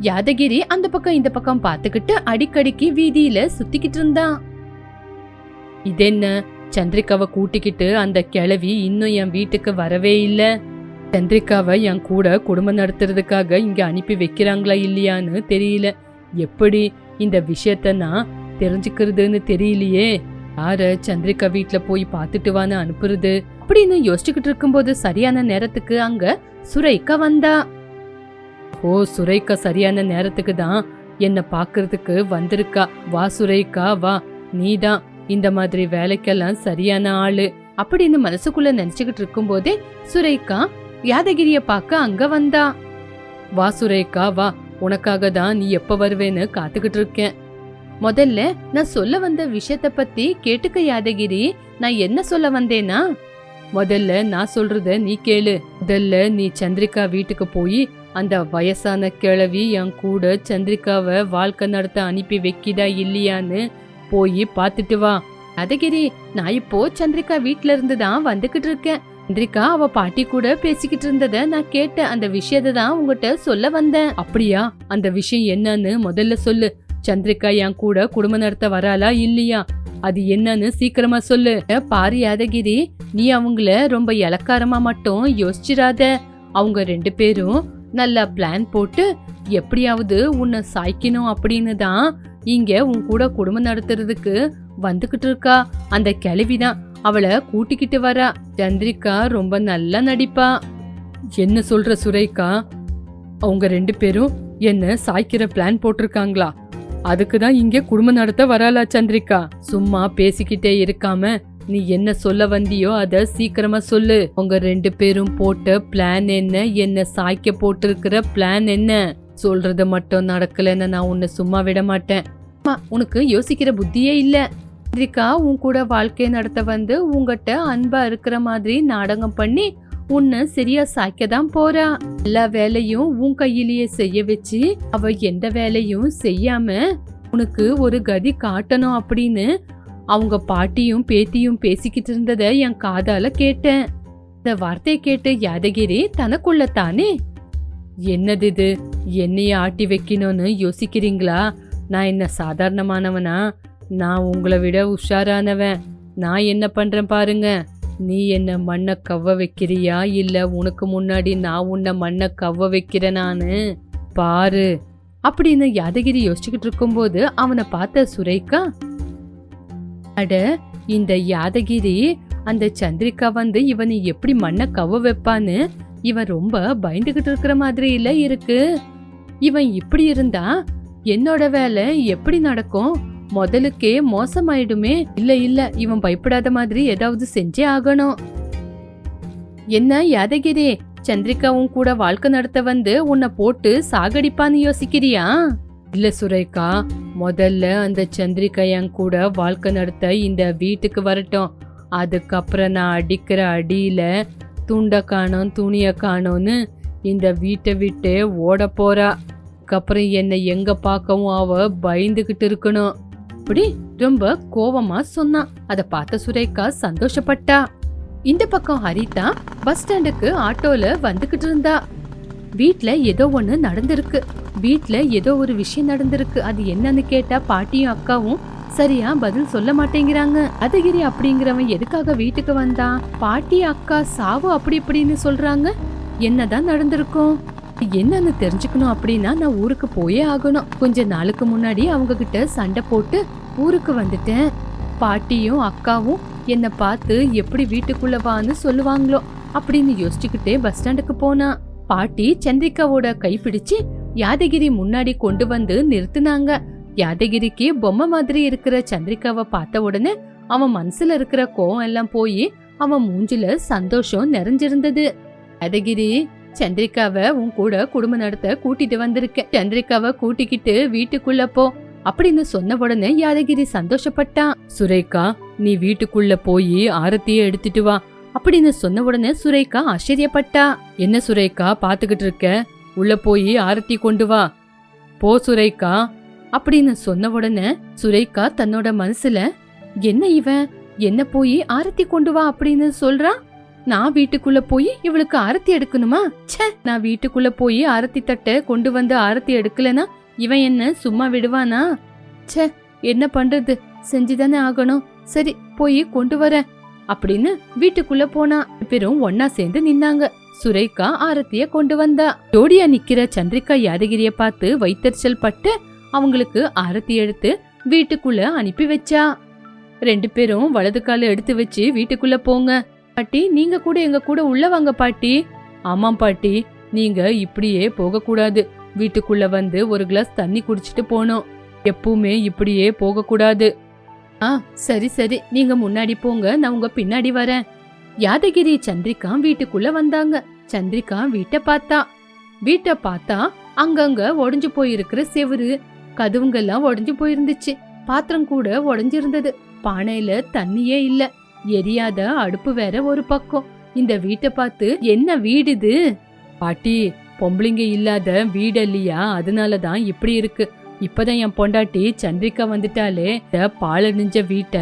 யாதகிரி அந்த பக்கம் இந்த பக்கம் பாத்துக்கிட்டு அடிக்கடிக்கு வீதியில சுத்திக்கிட்டு இருந்தான் இதென்ன? சந்திரிகாவை கூட்டிக்கிட்டு அந்த கிழவி இன்னும் என் வீட்டுக்கு வரவே இல்ல. சந்திரிகாவை என் கூட குடும்பம் நடத்துறதுக்காக இங்க அனுப்பி வைக்கிறாங்களா இல்லையான்னு தெரியல. எப்படி இந்த விஷயத்த நான் தெரிஞ்சுக்கிறதுன்னு தெரியலையே. யார சந்திரிகா வீட்டுல போய் பார்த்துட்டு வான்னு அனுப்புறது? அப்படின்னு யோசிச்சுக்கிட்டு இருக்கும்போது சரியான நேரத்துக்கு அங்க சுரைக்கா வந்தா. ஓ சுரேகா சரியான நேரத்துக்கு தான் என்ன பாக்குறதுக்கு வந்திருக்கா. வா சுரேகா வா. நீதான் இந்த மாதிரி வேலைக்கெல்லாம் சரியான ஆளு. அப்படின்னு மனசுக்குள்ள நினைச்சுக்கிட்டு இருக்கும்போதே சுரேகா யாதகிரிய பார்க்க அங்க வந்தா. வா சுரேகா வா. உனக்காக தான் நீ எப்ப வருவேன்னு காத்துக்கிட்டு இருக்கேன். முதல்ல நான் சொல்ல வந்த விஷயத்த பத்தி கேட்டுக்க யாதகிரி. நான் என்ன சொல்ல வந்தேனா? முதல்ல நான் சொல்றத நீ கேளு. முதல்ல நீ சந்திரிகா வீட்டுக்கு போய் அந்த வயசான கிழவி என் கூட சந்திரிகாவை வாழ்க்கை நடத்த அனுப்பி வைக்கிதா இல்லையான்னு போய் பார்த்துட்டு வா. அதகிரி நான் இப்போ சந்திரிகா வீட்ல இருந்து தான் வந்துகிட்டு இருக்கேன். சந்திரிகா அவ பாட்டி கூட பேசிக்கிட்டு இருந்தத நான் கேட்டேன் அந்த விஷயத்தை தான் உங்ககிட்ட சொல்ல வந்தேன். அப்படியா? அந்த விஷயம் என்னன்னு முதல்ல சொல்லு. சந்திரிகா என் கூட குடும்பம் நடத்த வராளா இல்லையா? அது என்னன்னு சீக்கிரமா சொல்லு. பாரு யாதகிரி நீ அவங்கள ரொம்ப இலக்காரமா மட்டும் யோசிச்சிடாத அவங்க ரெண்டு பேரும் நல்லா பிளான் போட்டு எப்படியாவது உன்னை சாய்க்கணும் அப்படின்னு தான் இங்க உன் கூட குடும்பம் நடத்துறதுக்கு வந்துகிட்டு இருக்கா. அந்த கிழவிதான் அவளை கூட்டிக்கிட்டு வரா. சந்திரிகா ரொம்ப நல்லா நடிப்பா. என்ன சொல்ற சுரேகா? அவங்க ரெண்டு பேரும் என்ன சாய்க்கிற பிளான் போட்டிருக்காங்களா? அதுக்கு தான் இங்கே குடும்பம் நடத்த வராளா சந்திரிகா? சும்மா பேசிக்கிட்டே இருக்காம நீ என்ன சொல்ல வந்தியோ அத சீக்கிரமா சொல்லு. உங்க ரெண்டு பேரும் போட்ட பிளான் என்ன? என்ன சாய்க்க போட்டிருக்கிற பிளான் என்ன? சொல்றது மட்டும் நடக்கலைன்னு நான் உன்னை சும்மா விட மாட்டேன். உனக்கு யோசிக்கிற புத்தியே இல்ல. சந்திரிகா உன் கூட வாழ்க்கையை நடத்த வந்து உங்ககிட்ட அன்பா இருக்கிற மாதிரி நாடகம் பண்ணி உன்னை சரியா சாய்க்க தான் போறா. எல்லா வேலையும் உன் கையிலேயே செய்ய வச்சு அவ எந்த வேலையும் செய்யாம உனக்கு ஒரு கதி காட்டணும் அப்படின்னு அவங்க பாட்டியும் பேத்தியும் பேசிக்கிட்டு இருந்ததை என் காதால கேட்டேன். இந்த வார்த்தையை கேட்டு யாதகிரி தனக்குள்ள தானே என்னது இது? என்னைய ஆட்டி வைக்கணும்னு யோசிக்கிறீங்களா? நான் என்ன சாதாரணமானவனா? நான் உங்களை விட உஷாரானவன். நான் என்ன பண்றேன் பாருங்க. நீ என்ன மண்ணை கவ்வ வைக்கிறியா? இல்ல உனக்கு முன்னாடி நான் உன்னை மண்ணை கவ்வ வைக்கிறேனான்னு பாரு. அப்படின்னு யாதகிரி யோசிச்சுக்கிட்டு இருக்கும்போது அவனை பார்த்த சுரேகா அட இந்த யாதகிரி அந்த சந்திரிகா வந்து இவனை எப்படி மண்ணை கவ்வ வைப்பான்னு இவன் ரொம்ப பயந்துகிட்டு இருக்கிற மாதிரி இல்ல இருக்கு. இவன் இப்படி இருந்தா என்னோட வேலை எப்படி நடக்கும்? முதலுக்கே மோசமாயிடுமே? இல்ல இல்ல இவன் பயப்படாத மாதிரி ஏதாவது செஞ்சே ஆகணும். என்ன யாதகிரி சந்திரிகாவும் கூட வாழ்க்கை நடத்த வந்து உன்னை போட்டு சாகடிப்பான்னு யோசிக்கிறியா? இல்ல சுரேகா முதல்ல அந்த சந்திரிகா என் கூட வாழ்க்கை நடத்த இந்த வீட்டுக்கு வரட்டும். அதுக்கப்புறம் நான் அடிக்கிற அடியில துண்டை காணோம் துணியை காணோன்னு இந்த வீட்டை விட்டு ஓட போறா. அதுக்கப்புறம் என்னை எங்க பார்க்கவும் அவ பயந்துகிட்டு இருக்கணும். அப்படி ரொம்ப கோவமா சொன்னான் அதை பார்த்த சுரேகா சந்தோஷப்பட்டா. இந்த பக்கம் ஹரிதா பஸ் ஸ்டாண்டுக்கு ஆட்டோல வந்துகிட்டு இருந்தா. வீட்டில் ஏதோ ஒன்று நடந்திருக்கு. வீட்டில் ஏதோ ஒரு விஷயம் நடந்திருக்கு. அது என்னன்னு கேட்டால் பாட்டியும் அக்காவும் சரியா பதில் சொல்ல மாட்டேங்கிறாங்க. அதகிரி அப்படிங்கிறவன் எதுக்காக வீட்டுக்கு வந்தான்? பாட்டி அக்கா சாவு அப்படி இப்படின்னு சொல்றாங்க. என்னதான் நடந்திருக்கும்? என்னன்னு தெரிஞ்சுக்கணும் அப்படின்னா நான் ஊருக்கு போயே ஆகணும். கொஞ்ச நாளுக்கு முன்னாடி அவங்க கிட்ட சண்டை போட்டு ஊருக்கு வந்துட்டேன். பாட்டியும் அக்காவும் என்னை பார்த்து எப்படி வீட்டுக்குள்ள வான்னு சொல்லுவாங்களோ அப்படின்னு யோசிச்சுக்கிட்டே பஸ் ஸ்டாண்டுக்கு போனான் பாட்டி சந்திரிகாவோட கைப்பிடிச்சு யாதகிரி முன்னாடி கொண்டு வந்து நிறுத்துனாங்க. யாதகிரிக்கு பொம்மை மாதிரி இருக்கிற சந்திரிகாவை பார்த்த உடனே அவன் மனசுல இருக்கிற கோவம் எல்லாம் போய் அவன் மூஞ்சில சந்தோஷம் நிறைஞ்சிருந்தது. யாதகிரி சந்திரிகாவை உன் கூட குடும்பம் நடத்த கூட்டிட்டு வந்திருக்கேன் சந்திரிகாவை கூட்டிக்கிட்டு வீட்டுக்குள்ள போ. அப்படின்னு சொன்ன உடனே யாதகிரி சந்தோஷப்பட்டான். சுரேகா நீ வீட்டுக்குள்ள போய் ஆரத்திய எடுத்துட்டு வா. அப்படின்னு சொன்ன உடனே சுரேகா ஆச்சரியப்பட்டா. என்ன சுரேகா பாத்துக்கிட்டு இருக்க? உள்ள போய் ஆரத்தி கொண்டு வா. போ சுரேகா. அப்படின்னு சொன்ன உடனே சுரேகா தன்னோட மனசுல என்ன இவன்? என்ன போய் ஆரத்தி கொண்டு வா அப்படின்னு சொல்றான் நான் வீட்டுக்குள்ள போய் இவளுக்கு ஆரத்தி எடுக்கணுமா? ச்சே! நான் வீட்டுக்குள்ள போய் ஆரத்தி தட்டை கொண்டு வந்து ஆரத்தி எடுக்கலனா இவன் என்ன சும்மா விடுவானா? ச்சே! என்ன பண்றது? செஞ்சுதானே ஆகணும். சரி போய் கொண்டு வரேன். அப்படின்னு வீட்டுக்குள்ள போனா பெரும் ஒன்னா சேர்ந்து நின்னாங்க. சுரேகா ஆரத்திய கொண்டு வந்தா. ஜோடியா நிக்கிற சந்திரிகா யாதகிரிய பார்த்து வைத்தறிச்சல் பட்டு அவங்களுக்கு ஆரத்தி எடுத்து வீட்டுக்குள்ள அனுப்பி வச்சா. ரெண்டு பேரும் வலது கால எடுத்து வச்சு வீட்டுக்குள்ள போங்க. பாட்டி நீங்க கூட எங்க கூட உள்ள வாங்க பாட்டி. ஆமாம் பாட்டி நீங்க இப்படியே போக கூடாது வீட்டுக்குள்ள வந்து ஒரு கிளாஸ் தண்ணி குடிச்சிட்டு போனோம் எப்பவுமே இப்படியே போக கூடாது ஆ சரி சரி. நீங்க முன்னாடி போங்க. நான் உங்க பின்னாடி வரேன். யாதகிரி சந்திரிகா வீட்டுக்குள்ள வந்தாங்க. சந்திரிகா வீட்டை பார்த்தா. வீட்டை பார்த்தா அங்கங்க உடஞ்சு போயிருக்கிற செவுரு கதவுங்கெல்லாம் உடஞ்சு போயிருந்துச்சு. பாத்திரம் கூட உடஞ்சிருந்தது பானையில தண்ணியே இல்ல. எரியாத அடுப்பு வேற ஒரு பக்கம். இந்த வீட்டை பார்த்து என்ன வீடு இது? பாட்டி பொம்பளைங்க இல்லாத வீடு இல்லையா அதனாலதான் இப்படி இருக்கு. இப்பதான் என் பொண்டாட்டி சந்திரிகா வந்துட்டாலே இந்த நெஞ்ச வீட்டை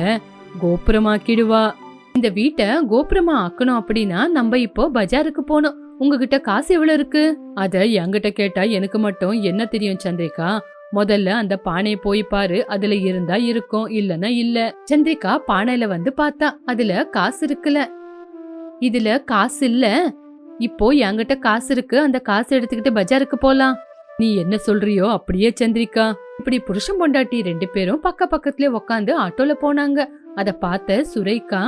கோபுரமாக்கிடுவா. இந்த வீட்டை கோபுரமா ஆக்கணும் அப்படின்னா நம்ம இப்போ பஜாருக்கு போகணும். உங்ககிட்ட காசு எவ்வளவு இருக்கு? அத என்கிட்ட கேட்டா எனக்கு மட்டும் என்ன தெரியும் சந்திரிகா முதல்ல அந்த பானையை போய் பாரு அதுல இருந்தா இருக்கும் இல்லனா இல்ல. சந்திரிகா பானையில வந்து பார்த்தா அதுல காசு இருக்குல்ல. இதுல காசு இல்ல. இப்போ என்கிட்ட காசு இருக்கு அந்த காசு எடுத்துக்கிட்டு பஜாருக்கு போலாம். நீ என்ன சொல்றியோ அப்படியே சந்திரிகா இப்படி புருஷன் பொண்டாட்டி ரெண்டு பேரும் பக்க பக்கத்துல உக்காந்து ஆட்டோல போனாங்க. அத பார்த்த சுரேகா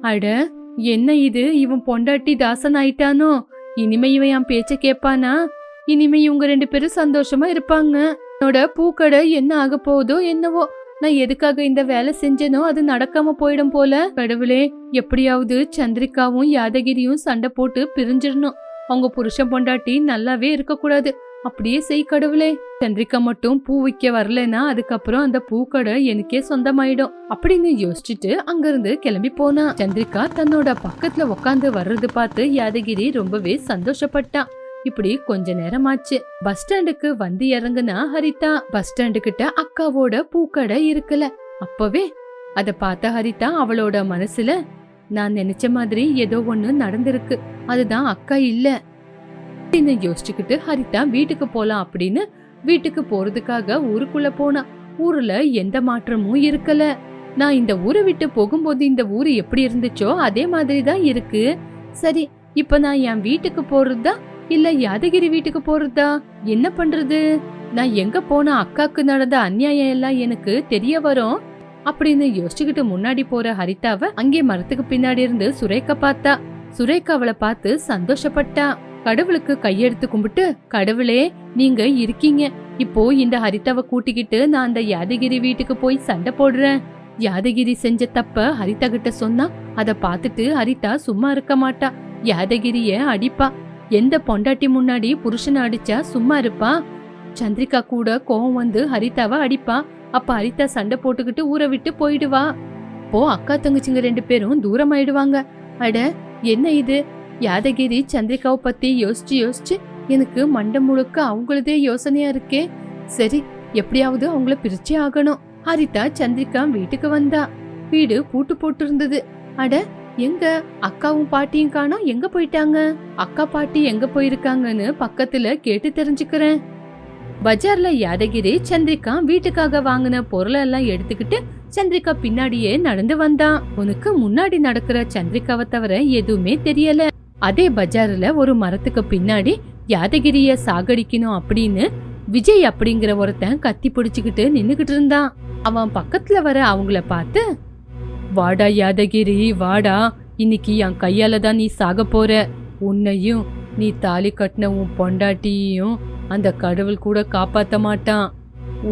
அட என்ன இது? இவன் பொண்டாட்டி தாசன் ஆயிட்டானோ? இனிமே இவன் என் பேச்ச கேப்பானா? இனிமே இவங்க ரெண்டு பேரும் சந்தோஷமா இருப்பாங்க. என்னோட பூக்கடை என்ன ஆக போகுதோ என்னவோ? நான் எதுக்காக இந்த வேலை செஞ்சேனோ அது நடக்காம போயிடும் போல. கடவுளே எப்படியாவது சந்திரிகாவும் யாதகிரியும் சண்டை போட்டு பிரிஞ்சிடணும். அவங்க புருஷன் பொண்டாட்டி நல்லாவே இருக்கக்கூடாது. அப்படியே செய் கடவுளே. சந்திரிக்கா மட்டும் பூ விற்க வரலன்னா அதுக்கப்புறம் அந்த பூக்கடை எனக்கே சொந்தமாயிடும். அப்படின்னு யோசிச்சுட்டு அங்கிருந்து கிளம்பி போனா. சந்திரிகா தன்னோட பக்கத்துல உக்காந்து வர்றது பார்த்து யாதகிரி ரொம்பவே சந்தோஷப்பட்டான் இப்படி கொஞ்ச நேரம் ஆச்சு பஸ் ஸ்டாண்டுக்கு வந்து இறங்குனா ஹரிதா. பஸ் ஸ்டாண்டு கிட்ட அக்காவோட பூக்கடை இருக்குல்ல அப்பவே அத பார்த்த ஹரிதா அவளோட மனசுல நான் நினைச்ச மாதிரி ஏதோ ஒண்ணு நடந்திருக்கு. அதுதான் அக்கா இல்ல. அப்படின்னு யோசிச்சுக்கிட்டு ஹரிதா வீட்டுக்கு போலாம் அப்படின்னு வீட்டுக்கு போறதுக்காக ஊருக்குள்ள போனா. ஊர்ல எந்த மாற்றமும் இருக்கல. நான் இந்த ஊரை விட்டு போகும்போது இந்த ஊர் எப்படி இருந்துச்சோ அதே மாதிரி தான் இருக்கு. சரி இப்ப நான் என் வீட்டுக்கு போறதா? இல்ல யாதகிரி வீட்டுக்கு போறதா? என்ன பண்றது? நான் எங்க போன அக்காக்கு நடந்த அநியாயம் எல்லாம் எனக்கு தெரிய வரும்? அப்படின்னு யோசிச்சுக்கிட்டு முன்னாடி போற ஹரிதாவை அங்கே மரத்துக்கு பின்னாடி இருந்து சுரேகா பார்த்தா. சுரேகா அவளை பார்த்து சந்தோஷப்பட்டா கடவுளுக்கு கையெடுத்து கும்பிட்டு கடவுளே நீங்க இருக்கீங்க. இப்போ இந்த ஹரிதாவை கூட்டிக்கிட்டு நான் அந்த யாதகிரி வீட்டுக்கு போய் சண்டை போடுறேன். யாதகிரி செஞ்ச தப்ப ஹரிதா கிட்ட சொன்னா அதை பார்த்துட்டு ஹரிதா சும்மா இருக்க மாட்டா. யாதகிரிய அடிப்பா. எந்த பொண்டாட்டி முன்னாடி புருஷனை அடிச்சா சும்மா இருப்பா? சந்திரிகா கூட கோவம் வந்து ஹரிதாவை அடிப்பா. அப்ப ஹரிதா சண்டை போட்டுக்கிட்டு ஊரை விட்டு போயிடுவா. போ அக்கா தங்கச்சிங்க ரெண்டு பேரும் தூரமாயிடுவாங்க. அட என்ன இது? யாதகிரி சந்திரிகாவை பத்தி யோசிச்சு யோசிச்சு எனக்கு மண்டை முழுக்க அவங்களதே யோசனையா இருக்கே. சரி எப்படியாவது அவங்கள பிரிச்சே ஆகணும். ஹரிதா சந்திரிகா வீட்டுக்கு வந்தா. வீடு பூட்டு போட்டு இருந்தது அட எங்க அக்காவும் பாட்டியும் காணோம். எங்க போயிட்டாங்க? அக்கா பாட்டி எங்க போயிருக்காங்கன்னு பக்கத்துல கேட்டு தெரிஞ்சுக்கிறேன். பஜார்ல யாதகிரி சந்திரிகா வீட்டுக்காக வாங்கின பொருளை எல்லாம் எடுத்துக்கிட்டு சந்திரிகா பின்னாடியே நடந்து வந்தான் உனக்கு முன்னாடி நடக்கிற சந்திரிகாவை தவிர எதுவுமே தெரியல. அதே பஜாரில் ஒரு மரத்துக்கு பின்னாடி யாதகிரிய சாகடிக்கணும் அப்படின்னு விஜய் அப்படிங்கிற ஒருத்தன் கத்தி பிடிச்சுக்கிட்டு நின்றுக்கிட்டு இருந்தான். அவன் பக்கத்துல வர அவங்கள பார்த்து வாடா யாதகிரி வாடா. இன்னைக்கு என் கையால தான் நீ சாக போற. உன்னையும் நீ தாலி கட்டின உன் பொண்டாட்டியையும் அந்த கடவுள் கூட காப்பாற்ற மாட்டான்.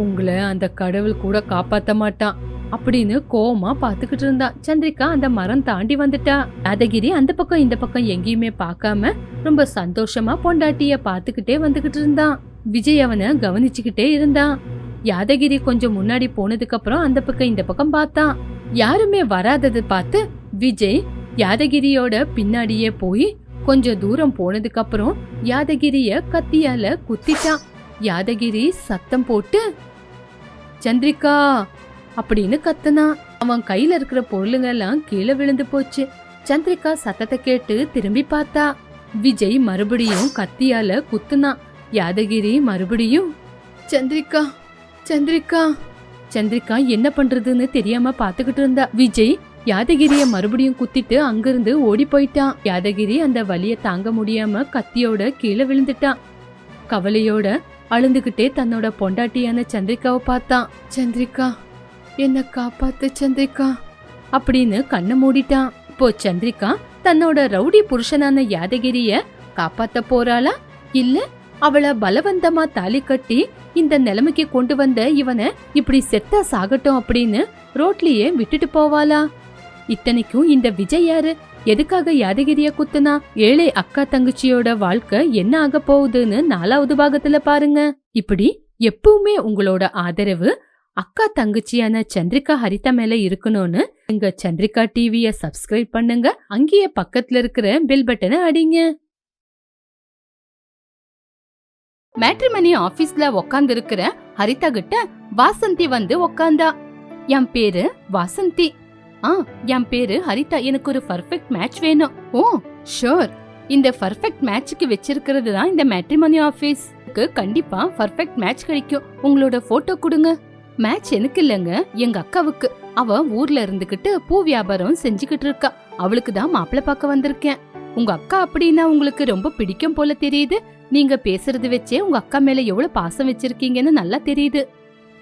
உங்களை அந்த கடவுள் கூட காப்பாற்ற மாட்டான். அப்படின்னு கோவமா பாத்துக்கிட்டு இருந்தா. சந்திரிகா அந்த மரம் தாண்டி வந்துட்டா. யாதகிரி அந்த பக்கம் இந்த பக்கம் எங்கேயுமே பார்க்காம ரொம்ப சந்தோஷமா பொண்டாட்டிய பாத்துக்கிட்டே வந்துகிட்டு இருந்தான் விஜய் அவனை கவனிச்சுக்கிட்டே இருந்தான் யாதகிரி கொஞ்சம் முன்னாடி போனதுக்கு அப்புறம் அந்த பக்கம் இந்த பக்கம் பார்த்தான் யாருமே வராதது பார்த்து விஜய் யாதகிரியோட பின்னாடியே போய் கொஞ்சம் தூரம் போனதுக்கு அப்புறம் யாதகிரிய கத்தியால குத்திட்டான் யாதகிரி சத்தம் போட்டு சந்திரிகா அப்படின்னு கத்துனா அவன் கையில இருக்கிற பொருளுங்க எல்லாம் கீழே விழுந்து போச்சு. சந்திரிகா சத்தத்தை கேட்டு திரும்பி பார்த்தா விஜய் மறுபடியும் கத்தியால குத்துனா யாதகிரி மறுபடியும் சந்திரிகா சந்திரிகா. சந்திரிகா என்ன பண்றதுன்னு தெரியாம பாத்துக்கிட்டு இருந்தா. விஜய் யாதகிரிய மறுபடியும் குத்திட்டு அங்கிருந்து ஓடி போயிட்டான் யாதகிரி அந்த வலிய தாங்க முடியாம கத்தியோட கீழே விழுந்துட்டான் கவலையோட அழுந்துகிட்டே தன்னோட பொண்டாட்டியான சந்திரிகாவை பார்த்தான் சந்திரிகா என்ன காப்பாத்து சந்திரிகா. அப்படின்னு கண்ணை மூடிட்டான். இப்போ சந்திரிகா தன்னோட ரவுடி புருஷனான யாதகிரிய காப்பாத்த போறாளா? இல்ல அவளை பலவந்தமா தாலி கட்டி இந்த நிலைமைக்கு கொண்டு வந்த இவனை இப்படி செத்தா சாகட்டும் அப்படின்னு ரோட்லயே விட்டுட்டு போவாளா? இத்தனைக்கும் இந்த விஜய் யாரு? எதுக்காக யாதகிரிய குத்துனா ஏழை அக்கா தங்கச்சியோட வாழ்க்கை என்ன ஆக போகுதுன்னு நாலாவது பாகத்துல பாருங்க. இப்படி எப்பவுமே உங்களோட ஆதரவு அக்கா தங்கச்சியான சந்திரிகா ஹரிதா மேல இருக்கணும்னு எங்க சந்திரிகா டிவிய சப்ஸ்கிரைப் பண்ணுங்க. அங்கேயே பக்கத்துல இருக்கிற பெல் பட்டனை அடிங்க. மேட்ரிமனி ஆபீஸ்ல உக்காந்து இருக்கிற ஹரிதா கிட்ட வாசந்தி வந்து உக்காந்தா. என் பேரு வாசந்தி. ஆ என் பேரு ஹரிதா. எனக்கு ஒரு பர்ஃபெக்ட் மேட்ச் வேணும். ஓ ஷோர் இந்த பர்ஃபெக்ட் மேட்ச்க்கு வச்சிருக்கிறது தான் இந்த மேட்ரிமனி ஆபீஸ்க்கு கண்டிப்பா பர்ஃபெக்ட் மேட்ச் கிடைக்கும். உங்களோட போட்டோ கொடுங்க. மேட்ச் எனக்கு இல்லைங்க. எங்க அக்காவுக்கு. அவ ஊர்ல இருந்துகிட்டு பூ வியாபாரம் செஞ்சுக்கிட்டு இருக்கா. அவளுக்கு தான் மாப்பிள்ள பார்க்க வந்திருக்கேன். உங்க அக்கா அப்படின்னா உங்களுக்கு ரொம்ப பிடிக்கும் போல தெரியுது. நீங்க பேசுறது வச்சே உங்க அக்கா மேல எவ்வளவு பாசம் வச்சிருக்கீங்கன்னு நல்லா தெரியுது.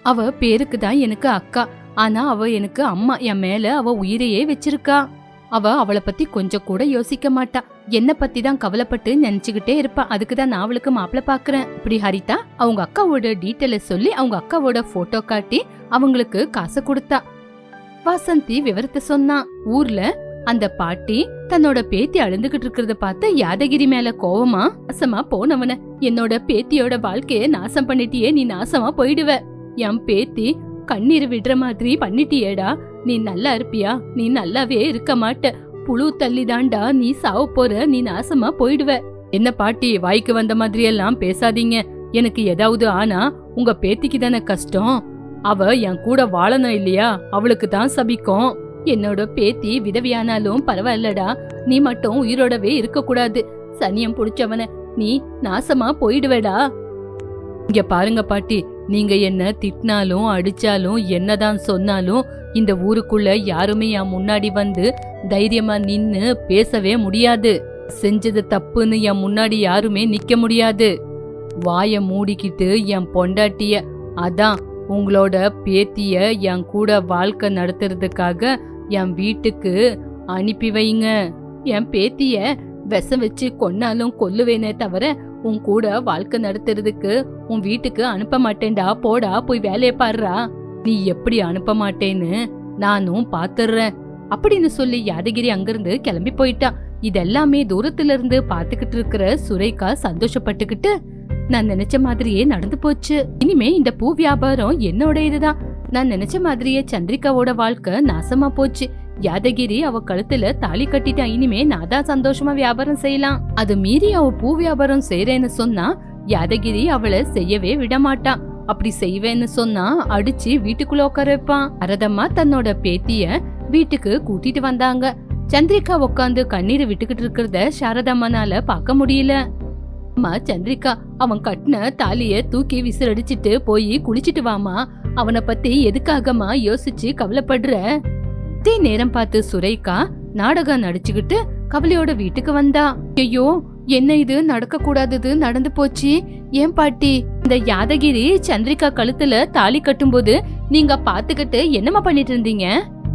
அவ பேருக்கு தான் எனக்கு அக்கா. ஆனா அவ எனக்கு அம்மா. என் மேல அவ உயிரையே வச்சிருக்கா. அவ அவளை பத்தி கொஞ்சம் கூட யோசிக்க மாட்டா. என்ன பத்தி தான் கவலைப்பட்டு நினைச்சுக்கிட்டே இருப்பா. அதுக்கு தான் நான் அவளுக்கு மாப்பிள்ள பாக்குறேன். இப்படி ஹரிதா அவங்க அக்காவோட டீட்டெயில சொல்லி அவங்க அக்காவோட போட்டோ காட்டி அவங்களுக்கு காசு கொடுத்தா. வாசந்தி விவரத்தை சொன்னா. ஊர்ல அந்த பாட்டி தன்னோட பேத்தி அழுந்துகிட்டு இருக்கிறத பார்த்து யாதகிரி மேல கோவமா நாசமா போனவன. என்னோட பேத்தியோட வாழ்க்கைய நாசம் பண்ணிட்டியே நீ நாசமா போயிடுவ. என் பேத்தி கண்ணீர் விடுற மாதிரி பண்ணிட்டியேடா. நீ நல்லா இருப்பியா நீ நல்லாவே இருக்க மாட்ட. புழு தள்ளிதான்டா நீ சாவ போற நீ நாசமா போயிடுவ. என்ன பாட்டி வாய்க்கு வந்த மாதிரி எல்லாம் பேசாதீங்க. எனக்கு ஏதாவது ஆனா உங்க பேத்திக்கு தானே கஷ்டம். அவ என் கூட வாழணும் இல்லையா? அவளுக்கு தான் சபிக்கும். என்னோட பேத்தி விதவியானாலும் பரவாயில்லடா. நீ மட்டும் உயிரோடவே இருக்க கூடாது சனியம் புடிச்சவன நீ நாசமா போயிடுவேடா. இங்க பாருங்க பாட்டி நீங்க என்ன திட்டினாலும் அடிச்சாலும் என்னதான் சொன்னாலும் இந்த ஊருக்குள்ள யாருமே என் முன்னாடி வந்து தைரியமா நின்னு பேசவே முடியாது. செஞ்சது தப்புன்னு என் முன்னாடி யாருமே நிக்க முடியாது. வாய மூடிக்கிட்டு என் பொண்டாட்டிய அதான் உங்களோட பேத்திய என் கூட வாழ்க்கை நடத்துறதுக்காக என் வீட்டுக்கு அனுப்பி வைங்க. என் பேத்திய விஷம் வச்சு கொன்னாலும் கொல்லுவேனே தவிர உன் கூட வாழ்க்கை நடத்துறதுக்கு உன் வீட்டுக்கு அனுப்ப மாட்டேன்டா போடா போய் வேலையை பாருடா. நீ எப்படி அனுப்ப மாட்டேன்னு நானும் பாத்துறேன். அப்படின்னு சொல்லி யாதகிரி அங்கிருந்து கிளம்பி போயிட்டா. இதெல்லாமே தூரத்துல இருந்து பாத்துக்கிட்டு இருக்கிற சுரேகா சந்தோஷப்பட்டுக்கிட்டு நான் நினைச்ச மாதிரியே நடந்து போச்சு. இனிமே இந்த பூ வியாபாரம் என்னோட இதுதான். நான் நினைச்ச மாதிரியே சந்திரிகாவோட வாழ்க்கை நாசமா போச்சு. யாதகிரி அவ கழுத்துல தாலி கட்டிட்டா இனிமே நான் தான் சந்தோஷமா வியாபாரம் செய்யலாம். அது மீறி அவ பூ வியாபாரம் செய்யறேன்னு சொன்னா யாதகிரி அவளை செய்யவே விடமாட்டான் அப்படி செய்வேன்னு சொன்னா அடிச்சு வீட்டுக்குள்ள உட்கார வைப்பான். அரதம்மா தன்னோட பேத்திய வீட்டுக்கு கூட்டிட்டு வந்தாங்க. சந்திரிகா உட்காந்து கண்ணீர் விட்டுக்கிட்டு இருக்கிறத சாரதம்மனால பார்க்க முடியல. அம்மா சந்திரிகா அவன் கட்டின தாலிய தூக்கி விசிறடிச்சிட்டு போய் குளிச்சிட்டு வாமா அவனை பத்தி எதுக்காகமா யோசிச்சு கவலைப்படுற? அதே நேரம் பார்த்து சுரேகா நாடகம் நடிச்சுக்கிட்டு கவலையோட வீட்டுக்கு வந்தா. ஐயோ என்ன இது? நடக்க கூடாதது நடந்து போச்சு. ஏன் பாட்டி? இந்த யாதகிரி சந்திரிகா கழுத்துல தாலி கட்டும்போது நீங்க பாத்துக்கிட்டு என்னமா பண்ணிட்டு இருந்தீங்க?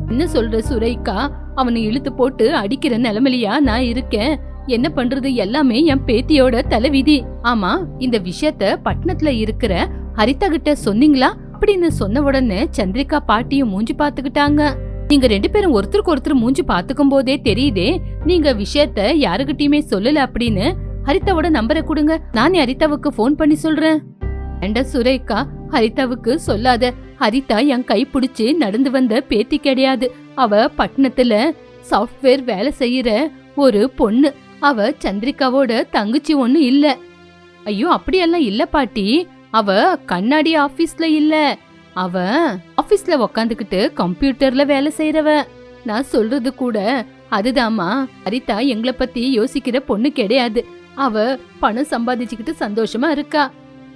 என்ன சொல்ற சுரேகா? அவனை இழுத்து போட்டு அடிக்கிற நிலைமையிலயா நான் இருக்கேன். என்ன பண்றது? எல்லாமே என் பேத்தியோட தலைவிதி. ஆமா இந்த விஷயத்த பட்டணத்துல இருக்கிற ஹரிதா கிட்ட சொன்னீங்களா? அப்படின்னு சொன்ன உடனே சந்திரிகா பாட்டியும் மூஞ்சி பாத்துக்கிட்டாங்க நீங்க ரெண்டு பேரும் ஒருத்தருக்கு ஒருத்தர் மூஞ்சி பாத்துக்கும் போதே தெரியுதே. நீங்க விஷயத்த யாருகிட்டயுமே சொல்லல அப்படின்னு ஹரிதாவோட நம்பரை கொடுங்க. நானே ஹரிதாவுக்கு ஃபோன் பண்ணி சொல்றேன். ஏண்டா சுரேகா ஹரிதாவுக்கு சொல்லாத. ஹரிதா என் கை பிடிச்சி நடந்து வந்த பேத்தி கிடையாது. அவ பட்டணத்துல சாஃப்ட்வேர் வேலை செய்யற ஒரு பொண்ணு. அவ சந்திரிகாவோட தங்கச்சி ஒண்ணு இல்ல. ஐயோ அப்படியெல்லாம் இல்ல பாட்டி. அவ கண்ணாடி ஆபீஸ்ல இல்ல. அவ ஆபீஸ்ல உக்காந்துக்கிட்டு கம்ப்யூட்டர்ல வேலை செய்யறவ நான் சொல்றது கூட அதுதாம்மா. ஹரிதா எங்களை பத்தி யோசிக்கிற பொண்ணு கிடையாது. அவ பணம் சம்பாதிச்சுக்கிட்டு சந்தோஷமா இருக்கா.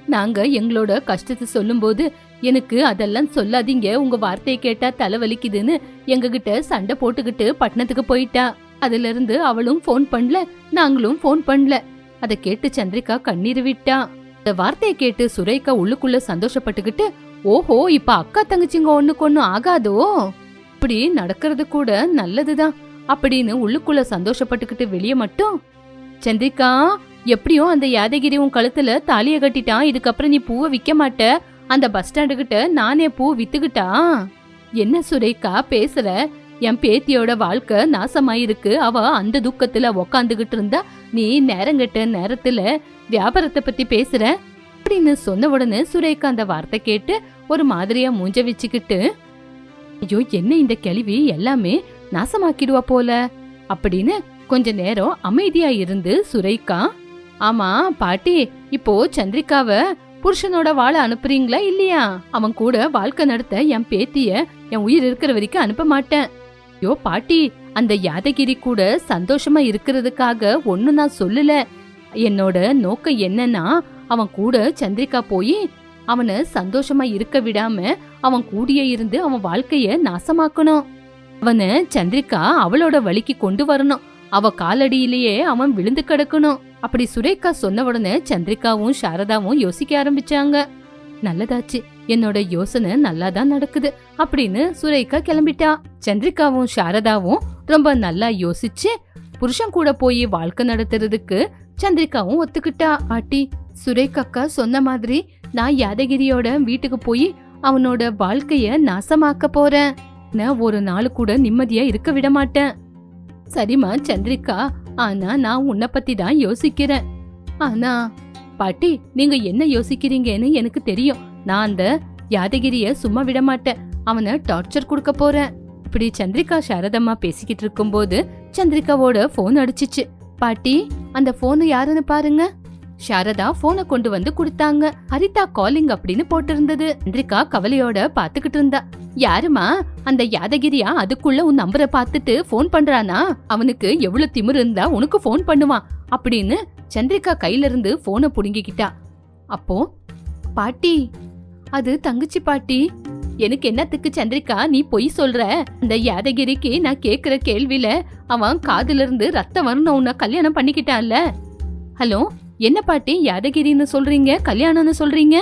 நாங்க எங்களோட கஷ்டத்தை சொல்லும்போது எனக்கு அதெல்லாம் சொல்லாதீங்க. உங்க வார்த்தையை கேட்டா தலைவலிக்குதுன்னு எங்ககிட்ட சண்டை போட்டுக்கிட்டு பட்டணத்துக்கு போயிட்டா. அதுல இருந்து அவளும் ஃபோன் பண்ணல நாங்களும் ஃபோன் பண்ணல. அதை கேட்டு சந்திரிகா கண்ணீர் விட்டா. இந்த வார்த்தையை கேட்டு சுரேகா உள்ளுக்குள்ள சந்தோஷப்பட்டுக்கிட்டு ஓஹோ இப்ப அக்கா தங்கச்சிங்க ஒண்ணுக்கு ஒண்ணு ஆகாதோ? இப்படி நடக்கிறது கூட நல்லதுதான். அப்படின்னு உள்ளுக்குள்ள சந்தோஷப்பட்டுக்கிட்டு வெளியே மட்டும். சந்திரிகா எப்படியும் அந்த யாதகிரி உன் கழுத்துல தாலிய கட்டிட்டான். இதுக்கப்புறம் நீ பூவை விக்க மாட்ட. அந்த பஸ் ஸ்டாண்டு கிட்ட நானே பூ வித்துக்கிட்டா? என்ன சுரேகா பேசுற? என் பேத்தியோட வாழ்க்கை நாசமாயிருக்கு. அவ அந்த துக்கத்துல உக்காந்துகிட்டு இருந்தா நீ நேரங்கெட்ட நேரத்துல வியாபாரத்தை பத்தி பேசுற? அப்படின்னு சொன்ன உடனே சுரேகா அந்த வார்த்தை கேட்டு ஒரு மாதிரியா மூஞ்ச வச்சுக்கிட்டு ஐயோ என்ன இந்த கேள்வி எல்லாமே நாசமாக்கிடுவா போல. அப்படின்னு கொஞ்ச நேரம் அமைதியா இருந்து சுரேகா ஆமா பாட்டி இப்போ சந்திரிகாவ புருஷனோட வாழ அனுப்புறீங்களா இல்லையா? அவன் கூட வாழ்க்கை நடத்த என் பேத்திய என் உயிர் இருக்கிற வரைக்கும் அனுப்ப மாட்டேன். ஐயோ பாட்டி அந்த யாதகிரி கூட சந்தோஷமா இருக்கிறதுக்காக ஒண்ணு நான் சொல்லல. என்னோட நோக்கம் என்னன்னா அவன் கூட சந்திரிகா போய் அவனை சந்தோஷமா இருக்க விடாம அவன் கூடியே இருந்து அவன் வாழ்க்கைய நாசமாக்கணும். அவனை சந்திரிகா அவளோட வழிக்கு கொண்டு வரணும். அவ காலடியிலேயே அவன் விழுந்து கிடக்கணும். அப்படி சுரேகா சொன்ன உடனே சந்திரிகாவும் சாரதாவும் யோசிக்க ஆரம்பிச்சாங்க. நல்லதாச்சு என்னோட யோசனை நல்லா தான் நடக்குது அப்படின்னு சுரேகா கிளம்பிட்டா. சந்திரிகாவும் சாரதாவும் ரொம்ப நல்லா யோசிச்சு புருஷன் கூட போய் வாழ்க்கை நடத்துறதுக்கு சந்திரிகாவும் ஒத்துக்கிட்டா. ஆட்டி சுரேகாக்கா சொன்ன மாதிரி நான் யாதகிரியோட வீட்டுக்கு போய் அவனோட வாழ்க்கைய நாசமாக்க போறேன். நான் ஒரு நாள் கூட நிம்மதியா இருக்க விட மாட்டேன். சரிம்மா சந்திரிகா. ஆனா நான் உன்னை பத்தி தான் யோசிக்கிறேன். ஆனா பாட்டி நீங்க என்ன யோசிக்கிறீங்கன்னு எனக்கு தெரியும். நான் அந்த யாதகிரிய சும்மா விட மாட்டேன். அவனை டார்ச்சர் கொடுக்க போறேன். இப்படி சந்திரிகா சாரதம்மா பேசிக்கிட்டு இருக்கும்போது சந்திரிகாவோட போன் அடிச்சிச்சு. பாட்டி அந்த போனை யாருன்னு பாருங்க. சாரதா போனை கொண்டு வந்து கொடுத்தாங்க. ஹரிதா காலிங் அப்படின்னு போட்டிருந்தது. சந்திரிகா கவலையோட பாத்துக்கிட்டு இருந்தா. யாருமா அந்த யாதகிரியா அதுக்குள்ள உன் நம்பரை பார்த்துட்டு ஃபோன் பண்றானா? அவனுக்கு எவ்வளவு திமிரு இருந்தா உனக்கு ஃபோன் பண்ணுவான். அப்படின்னு சந்திரிகா கையில இருந்து போனை புடுங்கிக்கிட்டா. அப்போ? பாட்டி. அது தங்கச்சி பாட்டி. எனக்கு என்னத்துக்கு சந்திரிகா நீ பொய் சொல்ற? அந்த யாதகிரிக்கு நான் கேக்குற கேள்வியில அவன் காதுல இருந்து ரத்தம் வரணும் உன்னை கல்யாணம் பண்ணிக்கிட்டான்ல. ஹலோ? என்ன பாட்டி யாதகிரின்னு சொல்றீங்க? கல்யாணம்னு சொல்றீங்க?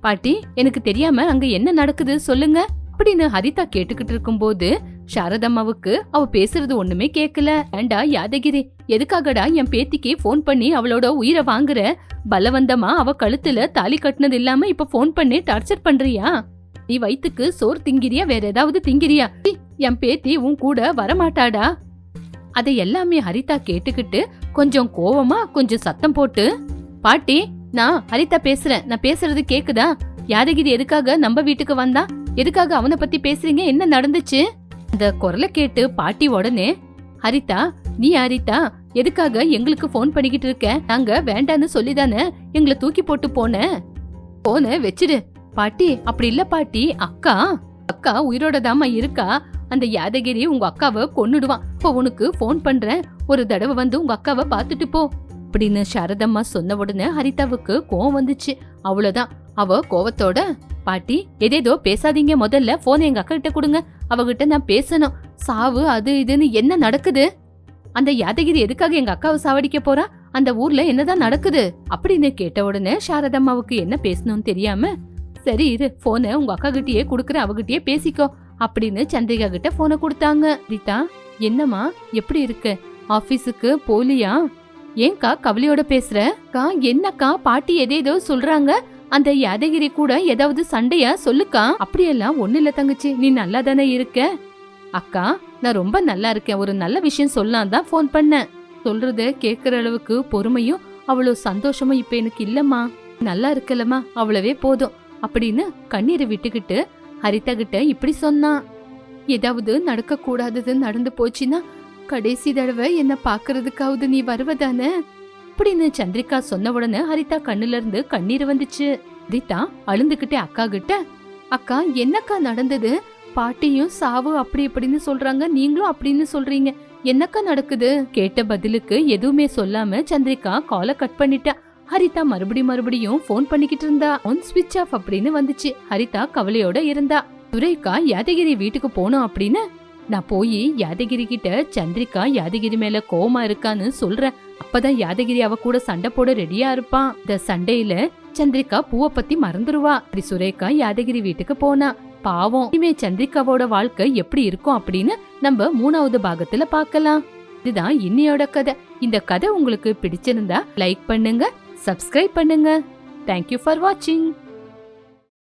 பாட்டி எனக்கு தெரியாம அங்க என்ன நடக்குது சொல்லுங்க அப்படின்னு ஹரிதா கேட்டுக்கிட்டு இருக்கும்போது சாரதம்மாவுக்கு அவ பேசுறது ஒண்ணுமே கேக்கல. ஏண்டா யாதகிரி எதுக்காகடா என் பேத்திக்கு ஃபோன் பண்ணி அவளோட உயிரை வாங்குற? பலவந்தமா அவ கழுத்துல தாலி கட்டினது இல்லாம இப்ப ஃபோன் பண்ணி டார்ச்சர் பண்றியா? நீ வயித்துக்கு சோறு திங்கிறியா? வேற ஏதாவது திங்கிறியா? என் பேத்தி உன் கூட வரமாட்டாடா? அதை எல்லாமே ஹரிதா கேட்டுக்கிட்டு கொஞ்சம் கோவமா கொஞ்சம் சத்தம் போட்டு பாட்டி நான் ஹரிதா பேசுறேன். நான் பேசுறது கேக்குதா? யாதகிரி எதுக்காக நம்ம வீட்டுக்கு வந்தா? எதுக்காக அவனை பத்தி பேசுறீங்க? என்ன நடந்துச்சு? அந்த குரலை கேட்டு பாட்டி உடனே ஹரிதா நீ ஹரிதா எதுக்காக எங்களுக்கு ஃபோன் பண்ணிக்கிட்டு இருக்க? நாங்க வேண்டான்னு சொல்லிதானே எங்களை தூக்கி போட்டு போன? போன வச்சிடு. பாட்டி அப்படி இல்ல பாட்டி. அக்கா அக்கா உயிரோட தாமா இருக்கா? அந்த யாதகிரி உங்க அக்காவை கொன்னுடுவான். இப்போ உனக்கு ஃபோன் பண்றேன். ஒரு தடவை வந்து உங்க அக்காவை பார்த்துட்டு போ. அப்படின்னு சாரதம்மா சொன்ன உடனே ஹரிதாவுக்கு கோவம் வந்துச்சு. அவ்வளோதான் அவ கோவத்தோட பாட்டி எதேதோ பேசாதீங்க. முதல்ல போனை எங்க அக்கா கிட்ட கொடுங்க. அவகிட்ட நான் பேசணும். சாவு அது இதுன்னு என்ன நடக்குது? அந்த யாதகிரி எதுக்காக எங்க அக்காவை சாவடிக்க போறா? அந்த ஊர்ல என்னதான் நடக்குது? அப்படின்னு கேட்ட உடனே சாரதம்மாவுக்கு என்ன பேசணும்னு தெரியாம சரி இரு போனை உங்க அக்கா கிட்டயே குடுக்கற அவகிட்டயே பேசிக்கோ. அப்படின்னு சந்திரிகா கிட்ட போனை கொடுத்தாங்க. ரீதா என்னம்மா எப்படி இருக்கு? ஆபீஸுக்கு போலியா? ஏன்க்கா கவலையோட பேசுற? கா என்னக்கா பாட்டி எதேதோ சொல்றாங்க. அந்த யாதகிரி கூட ஏதாவது சண்டையா? சொல்லுக்கா. அப்படியெல்லாம் ஒண்ணு இல்ல தங்கச்சி. நீ நல்லா தானே இருக்க? அக்கா நான் ரொம்ப நல்லா இருக்கேன். ஒரு நல்ல விஷயம் சொல்லலாம் தான் ஃபோன் பண்ணேன். சொல்றத கேக்குற அளவுக்கு பொறுமையும் அவ்வளோ சந்தோஷமும் இப்ப எனக்கு இல்லம்மா. நல்லா இருக்கலம்மா. அவ்வளவே போதும். அப்படின்னு கண்ணீரை விட்டுக்கிட்டு ஹரிதா கிட்ட இப்படி சொன்னான் ஏதாவது நடக்க கூடாதது நடந்து போச்சுன்னா கடைசி தடவை என்ன பாக்குறதுக்காவது நீ வருவதானே? அப்படின்னு சந்திரிகா சொன்ன உடனே ஹரிதா கண்ணுல இருந்து கண்ணீர் வந்துச்சு. ஹரிதா அழுந்துகிட்டே அக்கா கிட்ட அக்கா என்னக்கா நடந்தது? பாட்டியும் சாவு அப்படி இப்படின்னு சொல்றாங்க. நீங்களும் அப்படின்னு சொல்றீங்க. என்னக்கா நடக்குது? கேட்ட பதிலுக்கு எதுவுமே சொல்லாம சந்திரிகா காலை கட் பண்ணிட்டா. ஹரிதா மறுபடி மறுபடியும் ஃபோன் பண்ணிக்கிட்டு இருந்தா. ஒன் ஸ்விட்ச் ஆஃப் அப்படின்னு வந்துச்சு. ஹரிதா கவலையோட இருந்தா. துரைக்கா யாதகிரி வீட்டுக்கு போனோம் அப்படின்னு? நான் போய் யாதகிரி கிட்ட சந்திரிகா யாதகிரி மேல கோவமா இருக்கான்னு சொல்றேன். அப்பதான் யாதகிரி அவ கூட சண்டை போட ரெடியா இருப்பான் இந்த சண்டையில சந்திரிகா பூவை பத்தி மறந்துருவா. அப்படி சுரேகா யாதகிரி வீட்டுக்கு போனா. பாவம். இனிமே சந்திரிகாவோட வாழ்க்கை எப்படி இருக்கும் அப்படின்னு நம்ம மூணாவது பாகத்துல பாக்கலாம் இதுதான் இன்னையோட கதை. இந்த கதை உங்களுக்கு பிடிச்சிருந்தா லைக் பண்ணுங்க. சப்ஸ்கிரைப் பண்ணுங்க. தேங்க்யூ ஃபார் வாட்சிங்